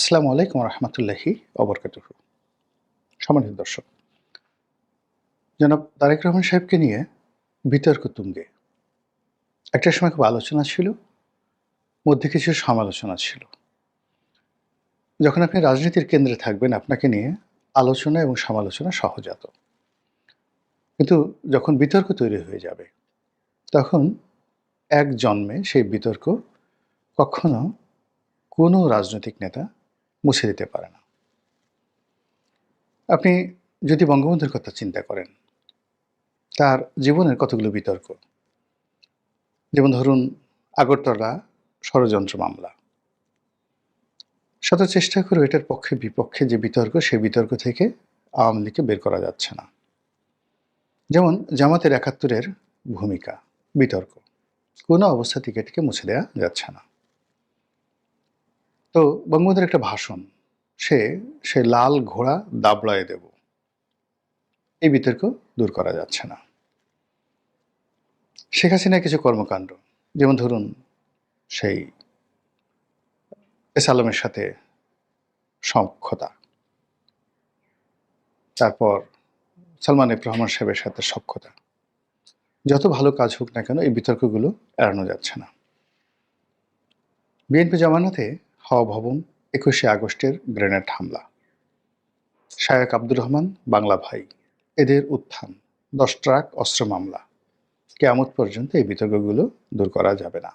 আসসালামু আলাইকুম রহমতুল্লাহি অবরকাত সম্মানিত দর্শক, জনাব তারেক রহমান সাহেবকে নিয়ে বিতর্ক তুঙ্গে। একটা সময় খুব আলোচনা ছিল, মধ্যে কিছু সমালোচনা ছিল। যখন আপনি রাজনীতির কেন্দ্রে থাকবেন, আপনাকে নিয়ে আলোচনা এবং সমালোচনা সহজাত। কিন্তু যখন বিতর্ক তৈরি হয়ে যাবে, তখন এক জন্মে সেই বিতর্ক কখনো কোনো রাজনৈতিক নেতা মুছে দিতে পারে না। আপনি যদি বঙ্গবন্ধুর কথা চিন্তা করেন, তার জীবনের কতগুলো বিতর্ক? যেমন ধরুন, আগরতলা ষড়যন্ত্র মামলা। শত চেষ্টা করে এটার পক্ষে বিপক্ষে যে বিতর্ক সেই বিতর্ক থেকে আওয়ামী লীগকে বের করা যাচ্ছে না। যেমন জামাতের একাত্তরের ভূমিকা, বিতর্ক। কোনো অবস্থা থেকে এটিকে মুছে দেওয়া যাচ্ছে না। তো বঙ্গবন্ধুর একটা ভাষণ, সে সে লাল ঘোড়া দাবড়ায় দেব। এই বিতর্ক দূর করা যাচ্ছে না। শেখ হাসিনার কিছু কর্মকাণ্ড, যেমন ধরুন সেই এস আলমের সাথে সক্ষতা তারপর সালমান এফ রহমান সাহেবের সাথে সক্ষতা। যত ভালো কাজ হোক না কেন এই বিতর্কগুলো এড়ানো যাচ্ছে না। বিএনপি জামানাতে হাওয়া ভবন একুশে আগস্টের গ্রেনেড হামলা। শায়ক আব্দুর রহমান, বাংলা ভাই। এদের উত্থান, দশ ট্রাক অস্ত্র মামলা। কেয়ামত পর্যন্ত এই বিতর্কগুলো দূর করা যাবে না।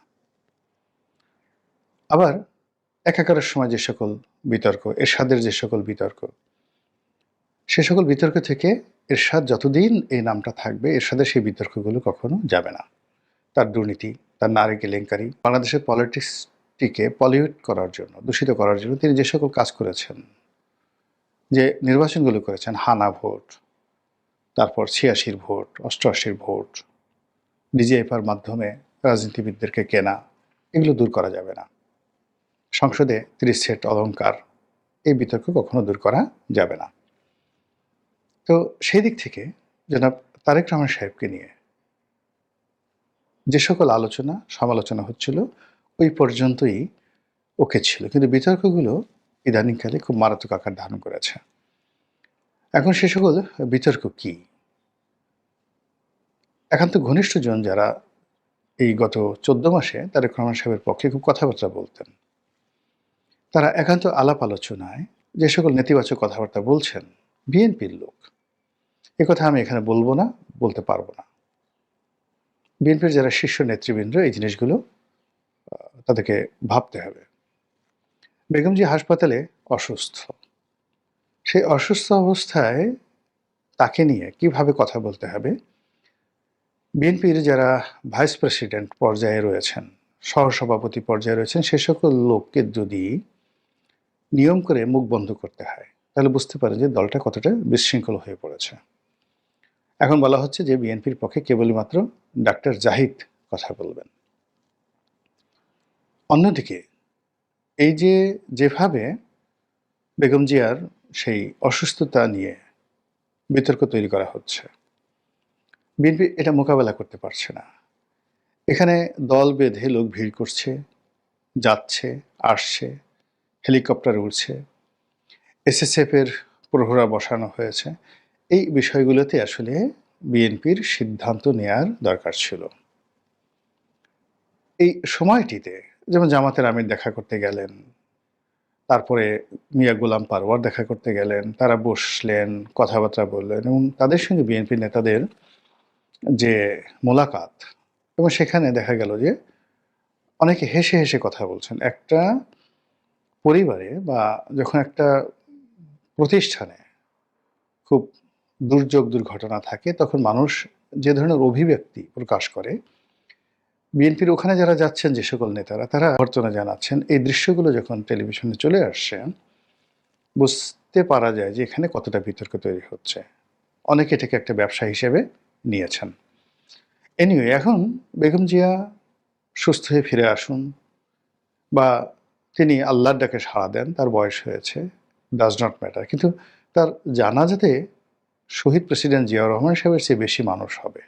আবার একাকারের সময় যে সকল বিতর্ক, এরশাদের যে সকল বিতর্ক, সে সকল বিতর্ক থেকে এরশাদ যতদিন এই নামটা থাকবে, এরশাদের সেই বিতর্কগুলো কখনো যাবে না। তার দুর্নীতি, তার নারী কেলেঙ্কারি বাংলাদেশের পলিটিক্সটিকে পলিউট করার জন্য, দূষিত করার জন্য তিনি যে সকল কাজ করেছেন, যে নির্বাচনগুলো করেছেন, হানা ভোট, তারপর ছিয়াশির ভোট, অষ্টআশির ভোট, ডিজিএফআর মাধ্যমে রাজনীতিবিদদেরকে কেনা, এগুলো দূর করা যাবে না। সংসদে তিরিশ সেট অলঙ্কার এই বিতর্ক কখনো দূর করা যাবে না। তো সেই দিক থেকে জনাব তারেক রহমান সাহেবকে নিয়ে যে সকল আলোচনা, সমালোচনা হচ্ছিল ওই পর্যন্তই ওকে ছিল। কিন্তু বিতর্কগুলো ইদানিংকালে খুব মারাত্মক আকার ধারণ করেছে। এখন সে সকল বিতর্ক কি? একান্ত ঘনিষ্ঠজন যারা এই গত চোদ্দ মাসে তারেক রহমান সাহেবের পক্ষে খুব কথাবার্তা বলতেন। তারা একান্ত আলাপ আলোচনায় যে সকল নেতিবাচক কথাবার্তা বলছেন, বিএনপির লোক, এ কথা আমি এখানে বলব না, বলতে পারব না। বিএনপির যারা শীর্ষ নেতৃবৃন্দ, এই জিনিসগুলো তাদেরকে ভাবতে হবে। বেগমজি হাসপাতালে অসুস্থ। সেই অসুস্থ অবস্থায় তাকে নিয়ে কীভাবে কথা বলতে হবে? বিএনপির যারা ভাইস প্রেসিডেন্ট পর্যায়ে রয়েছেন, সহসভাপতি পর্যায়ে রয়েছেন, সে সকল লোককে যদি নিয়ম করে মুখ বন্ধ করতে হয়, তাহলে বুঝতে পারে যে দলটা কতটা বিশৃঙ্খল হয়ে পড়েছে। এখন বলা হচ্ছে যে বিএনপির পক্ষে কেবলমাত্র ডাক্তার জাহিদ কথা বলবেন। অন্যদিকে, এই যে যেভাবে বেগম জিয়ার সেই অসুস্থতা নিয়ে বিতর্ক তৈরি করা হচ্ছে, বিএনপি এটা মোকাবেলা করতে পারছে না। এখানে দল বেঁধে লোক ভিড় করছে, যাচ্ছে, আসছে, হেলিকপ্টার উড়ছে এসএসএফের প্রহরা বসানো হয়েছে। এই বিষয়গুলোতে আসলে বিএনপির সিদ্ধান্ত নেয়ার দরকার ছিল। এই সময়টিতে যেমন জামাতের আমির দেখা করতে গেলেন, তারপরে মিয়া গোলাম পারওয়ার দেখা করতে গেলেন, তারা বসলেন, কথাবার্তা বললেন এবং তাদের সঙ্গে বিএনপি নেতাদের যে মোলাকাত এবং সেখানে দেখা গেল যে অনেকে হেসে হেসে কথা বলছেন। একটা পরিবারে বা যখন একটা প্রতিষ্ঠানে খুব দুর্যোগ দুর্ঘটনা থাকে, তখন মানুষ যে ধরনের অভিব্যক্তি প্রকাশ করে বিএনপির ওখানে যারা যাচ্ছেন যে সকল নেতারা, তারা অর্চনা জানাচ্ছেন, এই দৃশ্যগুলো যখন টেলিভিশনে চলে আসছে, বুঝতে পারা যায় যে এখানে কতটা বিতর্ক তৈরি হচ্ছে। অনেকে এটাকে একটা ব্যবসা হিসেবে নিয়েছেন। এনিওয়ে এখন বেগম জিয়া সুস্থ হয়ে ফিরে আসুন বা তিনি আল্লাহর ডাকে সাড়া দেন, তার বয়স হয়েছে ডাজ নট ম্যাটার কিন্তু তার জানাজাতে শহীদ প্রেসিডেন্ট জিয়াউর রহমান সাহেবের চেয়ে বেশি মানুষ হবে।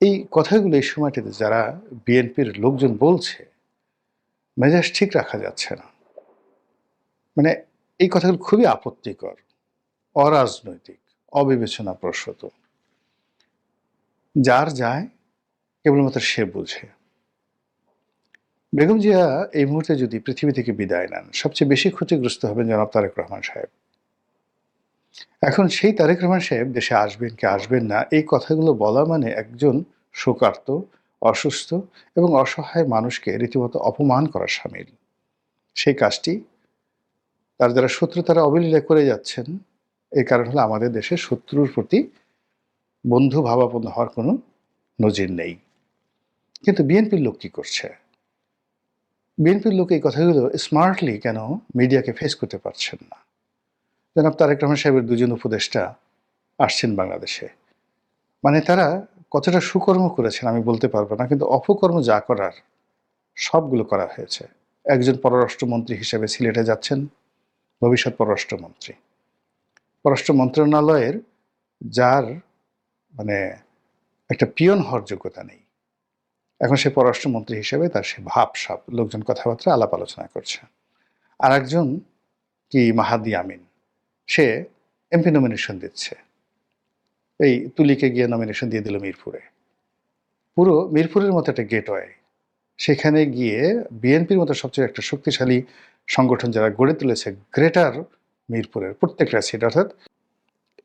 এই কথাগুলো এই সময়টিতে যারা বিএনপির লোকজন বলছে, মেজাজ ঠিক রাখা যাচ্ছে না। মানে এই কথাগুলো খুবই আপত্তিকর, অরাজনৈতিক অবিবেচনা প্রসূত যার যায়, কেবলমাত্র সে বুঝে। বেগম জিয়া এই মুহূর্তে যদি পৃথিবী থেকে বিদায় নেন, সবচেয়ে বেশি ক্ষতিগ্রস্ত হবেন জনাব তারেক রহমান সাহেব। এখন সেই তারেক রহমান সাহেব দেশে আসবেন কি আসবেন না, এই কথাগুলো বলা মানে একজন শোকার্ত, অসুস্থ এবং অসহায় মানুষকে রীতিমতো অপমান করার সামিল। সেই কাজটি তার যারা শত্রু তারা অবলীলা করে যাচ্ছেন। এই কারণ হলো আমাদের দেশে শত্রুর প্রতি বন্ধু ভাবাপন্ন হওয়ার কোনো নজির নেই। কিন্তু বিএনপির লোক কি করছে? বিএনপির লোক এই কথাগুলো স্মার্টলি কেন মিডিয়াকে ফেস করতে পারছেন না? জনাব তারেক রহমান সাহেবের দুজন উপদেষ্টা আসছেন বাংলাদেশে। মানে তারা কতটা সুকর্ম করেছেন আমি বলতে পারব না, কিন্তু অপকর্ম যা করার সবগুলো করা হয়েছে। একজন পররাষ্ট্রমন্ত্রী হিসেবে সিলেটে যাচ্ছেন, ভবিষ্যৎ পররাষ্ট্রমন্ত্রী। পররাষ্ট্র মন্ত্রণালয়ের যার মানে একটা পিয়ন হওয়ার যোগ্যতা নেই। এখন সে পররাষ্ট্রমন্ত্রী হিসেবে তার সে ভাব সাপ, লোকজন কথাবার্তা আলাপ আলোচনা করছে। আর একজন কি, মাহাদি আমিন। সে এমপি নমিনেশন দিচ্ছে। এই তুলিকে গিয়ে নমিনেশন দিয়ে দিল মিরপুরে। পুরো মিরপুরের মতো একটা গেটওয়ে সেখানে গিয়ে বিএনপির মতো সবচেয়ে একটা শক্তিশালী সংগঠন যারা গড়ে তুলেছে গ্রেটার মিরপুরের প্রত্যেকটা সিট অর্থাৎ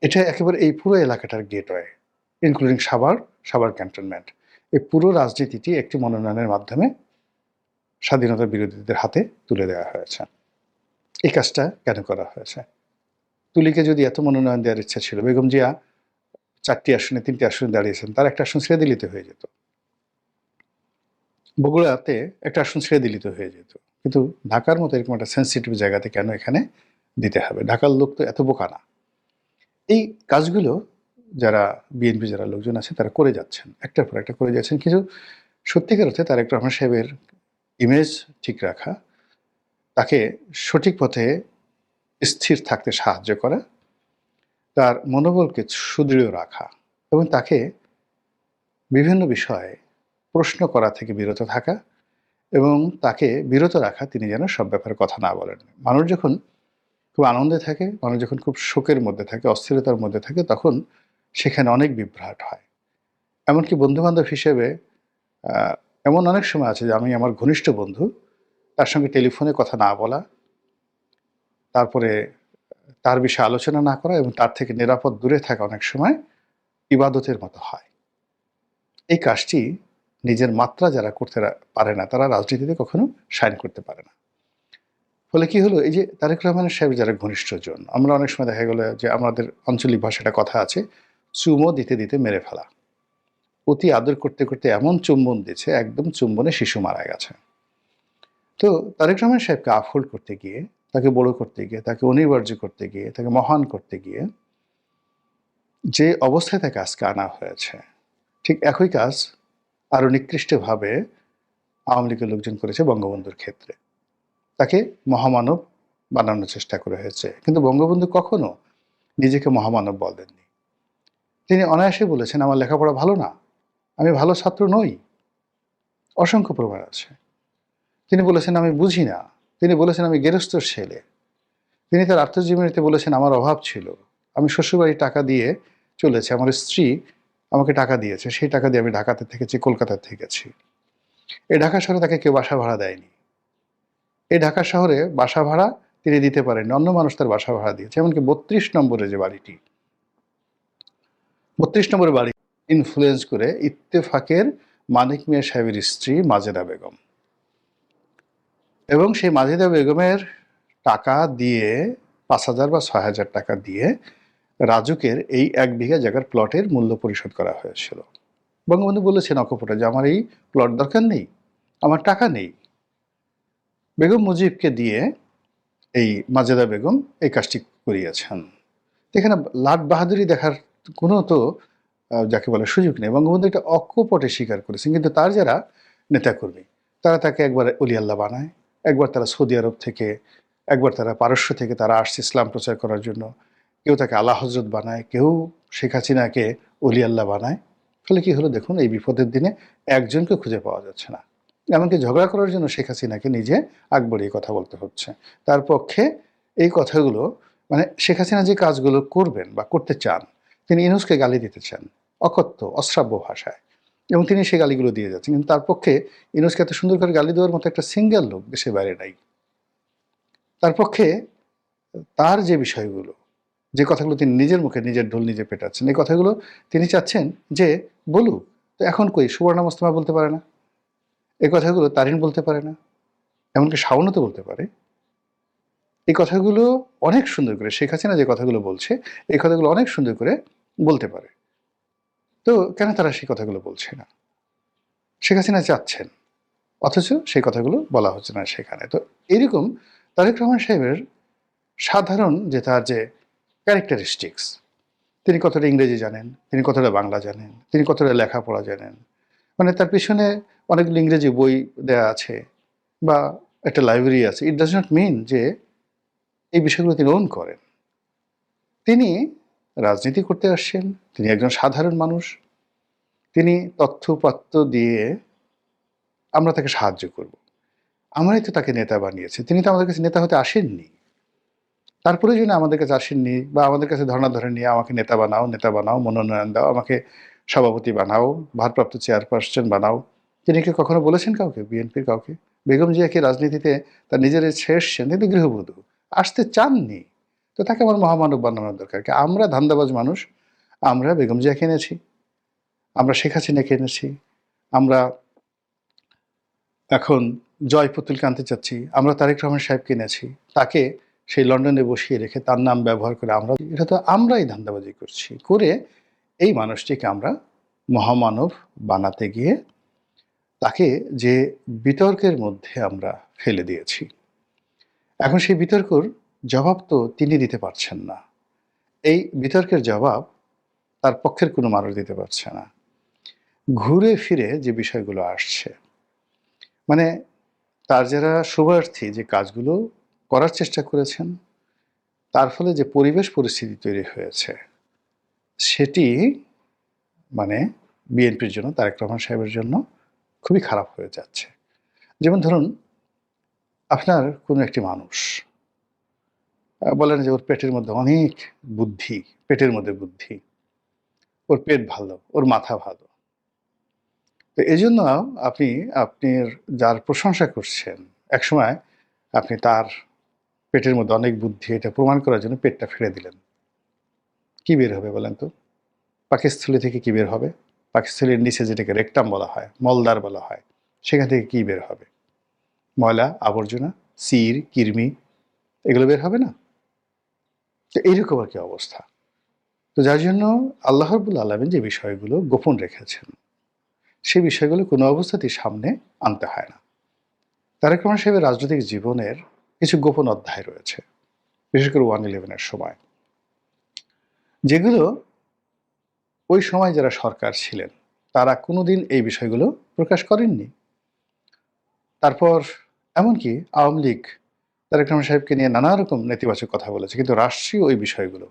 এটা একেবারে এই পুরো এলাকাটার gateway including Savar Savar cantonment এই পুরো রাজনীতিটি একটি মনোনয়নের মাধ্যমে স্বাধীনতা বিরোধীদের হাতে তুলে দেওয়া হয়েছে। এই কাজটা কেন করা হয়েছে? তুলিকে যদি এত মনোনয়ন দেওয়ার ইচ্ছা ছিল, বেগম জিয়া চারটি আসনে, তিনটি আসনে দাঁড়িয়েছেন, তার একটা আসন ছেড়ে দিলিতে হয়ে যেত। বগুড়াতে একটা আসন ছেড়ে দিলিত হয়ে যেত। কিন্তু ঢাকার মতো এরকম একটা সেন্সিটিভ জায়গাতে কেন এখানে দিতে হবে? ঢাকার লোক তো এত বোকা না। এই কাজগুলো যারা বিএনপি যারা লোকজন আছে, তারা করে যাচ্ছেন, একটার পর একটা করে যাচ্ছেন। কিন্তু সত্যিকার অর্থে তারেক রহমান সাহেবের ইমেজ ঠিক রাখা, তাকে সঠিক পথে স্থির থাকতে সাহায্য করা, তার মনোবলকে সুদৃঢ় রাখা এবং তাকে বিভিন্ন বিষয়ে প্রশ্ন করা থেকে বিরত থাকা এবং তাকে বিরত রাখা তিনি যেন সব ব্যাপারে কথা না বলেন। মানুষ যখন খুব আনন্দে থাকে, মানুষ যখন খুব শোকের মধ্যে থাকে, অস্থিরতার মধ্যে থাকে, তখন সেখানে অনেক বিভ্রাট হয়। এমনকি বন্ধুবান্ধব হিসেবে এমন অনেক সময় আছে যে আমি আমার ঘনিষ্ঠ বন্ধু, তার সঙ্গে টেলিফোনে কথা না বলা তারপরে তার বিষয়ে আলোচনা না করা এবং তার থেকে নিরাপদ দূরে থাকা অনেক সময় ইবাদতের মতো হয়। এই কাজটি নিজের মাত্রা যারা করতে পারে না, তারা রাজনীতিতে কখনো সাইন করতে পারে না। ফলে কি হলো? এই যে তারেক রহমানের সাহেব যারা ঘনিষ্ঠজন, আমরা অনেক সময় দেখা গেলো যে আমাদের আঞ্চলিক ভাষাটা কথা আছে, চুমো দিতে দিতে মেরে ফেলা। অতি আদর করতে করতে এমন চুম্বন দিচ্ছে একদম চুম্বনে শিশু মারা গেছে। তো তারেক রহমান সাহেবকে আফোল্ড করতে গিয়ে তাকে বড় করতে গিয়ে, তাকে অনিবার্য করতে গিয়ে, তাকে মহান করতে গিয়ে যে অবস্থায় তাকে আজকে আনা হয়েছে, ঠিক একই কাজ আরও নিকৃষ্টভাবে আওয়ামী লীগের লোকজন করেছে বঙ্গবন্ধুর ক্ষেত্রে। তাকে মহামানব বানানোর চেষ্টা করা হয়েছে। কিন্তু বঙ্গবন্ধু কখনো নিজেকে মহামানব বলেননি। তিনি অনায়াসে বলেছেন, আমার লেখাপড়া ভালো না, আমি ভালো ছাত্র নই। অসংখ্য প্রমাণ আছে। তিনি বলেছেন, আমি বুঝি না তিনি বলেছেন, আমি গেরস্তর ছেলে। তিনি তার আত্মজীবনীতে বলেছেন, আমার অভাব ছিল। আমি শ্বশুরবাড়ির টাকা দিয়ে চলেছে। আমার স্ত্রী আমাকে টাকা দিয়েছে। সেই টাকা দিয়ে আমি ঢাকাতে থেকেছি কলকাতাতে থেকেছি। এই ঢাকা শহরে তাকে কেউ বাসা ভাড়া দেয়নি। এই ঢাকা শহরে বাসা ভাড়া তিনি দিতে পারেন অন্য মানুষ তার বাসা ভাড়া দিয়েছে। এমনকি বত্রিশ নম্বরে যে বাড়িটি, বত্রিশ নম্বরের বাড়ি ইনফ্লুয়েন্স করে ইত্তেফাকের মানিক মিয়া সাহেবের স্ত্রী মাজেদা বেগম। এবং সেই মাজেদা বেগমের টাকা দিয়ে, পাঁচ হাজার বা ছয় হাজার টাকা দিয়ে রাজুকের এই এক বিঘা জায়গার প্লটের মূল্য পরিশোধ করা হয়েছিল। বঙ্গবন্ধু বলেছেন অকপটে যে, আমার এই প্লট দরকার নেই, আমার টাকা নেই। বেগম মুজিবকে দিয়ে এই মাজেদা বেগম এই কাজটি করিয়েছেন। এখানে লাট বাহাদুরি দেখার কোনো তো যাকে বলে সুযোগ নেই। বঙ্গবন্ধু এটা অকপটে স্বীকার করেছেন, কিন্তু তার যারা নেতাকর্মী, তারা তাকে একবার অলি আল্লাহ বানায়। একবার তারা সৌদি আরব থেকে, একবার তারা পারস্য থেকে তারা আসছে ইসলাম প্রচার করার জন্য। কেউ তাকে আল্লাহ হজরত বানায়, কেউ শেখ হাসিনাকে অলি আল্লাহ বানায়। ফলে কি হলো দেখুন, এই বিপদের দিনে একজনকে খুঁজে পাওয়া যাচ্ছে না। এমনকি ঝগড়া করার জন্য শেখ হাসিনাকে নিজে আগ বাড়িয়ে কথা বলতে হচ্ছে। তার পক্ষে এই কথাগুলো মানে শেখ হাসিনা যে কাজগুলো করবেন বা করতে চান, তিনি ইনুসকে গালি দিতে চান, অকথ্য, অশ্রাব্য ভাষায়। এবং তিনি সেই গালিগুলো দিয়ে যাচ্ছেন। কিন্তু তার পক্ষে ইনুসকে এত সুন্দর করে গালি দেওয়ার মতো একটা সিঙ্গেল লোক দেশের বাইরে নাই। তার পক্ষে তার যে বিষয়গুলো, যে কথাগুলো তিনি নিজের মুখে নিজের ঢোল নিজে পেটাচ্ছেন, এই কথাগুলো তিনি চাচ্ছেন যে বলুক তো এখন কই? সুবর্ণা মোস্তফা বলতে পারে না। এই কথাগুলো তারিন বলতে পারে না। এমনকি শাওনও তো বলতে পারে। এই কথাগুলো অনেক সুন্দর করে, শেখ হাসিনা যে কথাগুলো বলছে, এই কথাগুলো অনেক সুন্দর করে বলতে পারে। তো কেন তারা সেই কথাগুলো বলছে না? শেখ হাসিনা চাচ্ছেন অথচ সেই কথাগুলো বলা হচ্ছে না সেখানে। তো এরকম তারেক রহমান সাহেবের সাধারণ যে তার যে ক্যারেক্টারিস্টিক্স তিনি কতটা ইংরেজি জানেন, তিনি কতটা বাংলা জানেন, তিনি কতটা লেখাপড়া জানেন মানে তার পিছনে অনেকগুলো ইংরেজি বই দেয়া আছে বা একটা লাইব্রেরি আছে ইট ডাজ নট মিন যে এই বিষয়গুলো তিনি ওন করেন। তিনি রাজনীতি করতে আসছেন। তিনি একজন সাধারণ মানুষ। তিনি তথ্যপত্র দিয়ে আমরা তাকে সাহায্য করব। আমরাই তো তাকে নেতা বানিয়েছে। তিনি তো আমাদের কাছে নেতা হতে আসেননি। তারপরে যদি আমাদের কাছে আসেননি বা আমাদের কাছে ধর্ণা ধরে নিয়ে আমাকে নেতা বানাও নেতা বানাও, মনোনয়ন দাও, আমাকে সভাপতি বানাও, ভারপ্রাপ্ত চেয়ারপারসন বানাও, তিনি কি কখনো বলেছেন কাউকে, বিএনপির কাউকে? বেগম জিয়াকে রাজনীতিতে তার নিজের ছেড়ে এসছেন, তিনি গৃহবধূ। আসতে চাননি। তো তাকে আমার মহামানব বানানোর দরকার। কি আমরা ধান্দাবাজ মানুষ, আমরা বেগম জিয়াকে এনেছি, আমরা শেখ হাসিনাকে এনেছি, আমরা এখন জয় পুতুলকে আনতে চাচ্ছি, আমরা তারেক রহমান সাহেব কিনেছি তাকে সেই লন্ডনে বসিয়ে রেখে তার নাম ব্যবহার করে আমরা, এটা তো আমরাই ধান্দাবাজি করছি, করে এই মানুষটিকে আমরা মহামানব বানাতে গিয়ে তাকে যে বিতর্কের মধ্যে আমরা ফেলে দিয়েছি। এখন সেই বিতর্কর জবাব তো তিনি দিতে পারছেন না। এই বিতর্কের জবাব তার পক্ষের কোনো মানুষ দিতে পারছে না। ঘুরে ফিরে যে বিষয়গুলো আসছে মানে তার যারা শুভার্থী যে কাজগুলো করার চেষ্টা করেছেন, তার ফলে যে পরিবেশ পরিস্থিতি তৈরি হয়েছে, সেটি মানে বিএনপির জন্য, তারেক রহমান সাহেবের জন্য খুবই খারাপ হয়ে যাচ্ছে। যেমন ধরুন, আপনার কোনো একটি মানুষ বলেন যে ওর পেটের মধ্যে অনেক বুদ্ধি, পেটের মধ্যে বুদ্ধি। ওর পেট ভালো, ওর মাথা ভালো। তো এই জন্য আপনি আপনার যার প্রশংসা করছেন, একসময় আপনি তার পেটের মধ্যে অনেক বুদ্ধি, এটা প্রমাণ করার জন্য পেটটা ফেলে দিলেন। কি বের হবে বলেন তো? পাকিস্থলী থেকে কি বের হবে? পাকিস্থলীর নিচে যেটাকে রেকটাম বলা হয় মলদার বলা হয়, সেখান থেকে কি বের হবে? ময়লা, আবর্জনা, সির কিরমি এগুলো বের হবে না? তো এইরকম আর কি অবস্থা। তো যার জন্য আল্লাহ রবুল আলমিন যে বিষয়গুলো গোপন রেখেছেন, সেই বিষয়গুলো কোনো অবস্থাতেই সামনে আনতে হয় না। তারেক রহমান সাহেবের রাজনৈতিক জীবনের কিছু গোপন অধ্যায় রয়েছে, বিশেষ করে ওয়ান ইলেভেনের সময়। যেগুলো ওই সময় যারা সরকার ছিলেন, তারা কোনোদিন এই বিষয়গুলো প্রকাশ করেননি। তারপর এমনকি আওয়ামী লীগ তারেক রহমান সাহেবকে নিয়ে নানা রকম নেতিবাচক কথা বলেছে, কিন্তু রাষ্ট্রীয় ওই বিষয়গুলো,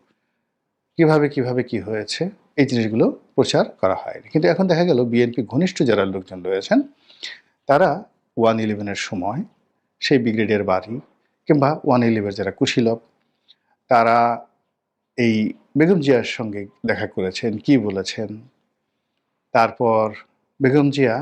কীভাবে কীভাবে, কি হয়েছে, এই জিনিসগুলো প্রচার করা হয়নি। কিন্তু এখন দেখা গেল বিএনপি ঘনিষ্ঠ যারা লোকজন রয়েছেন, তারা ওয়ান ইলেভেনের সময় সেই ব্রিগেডিয়ার বাড়ি কিংবা ওয়ান ইলেভেন যারা কুশীলভ তারা এই বেগম জিয়ার সঙ্গে দেখা করেছেন, কি বলেছেন, তারপর বেগম জিয়া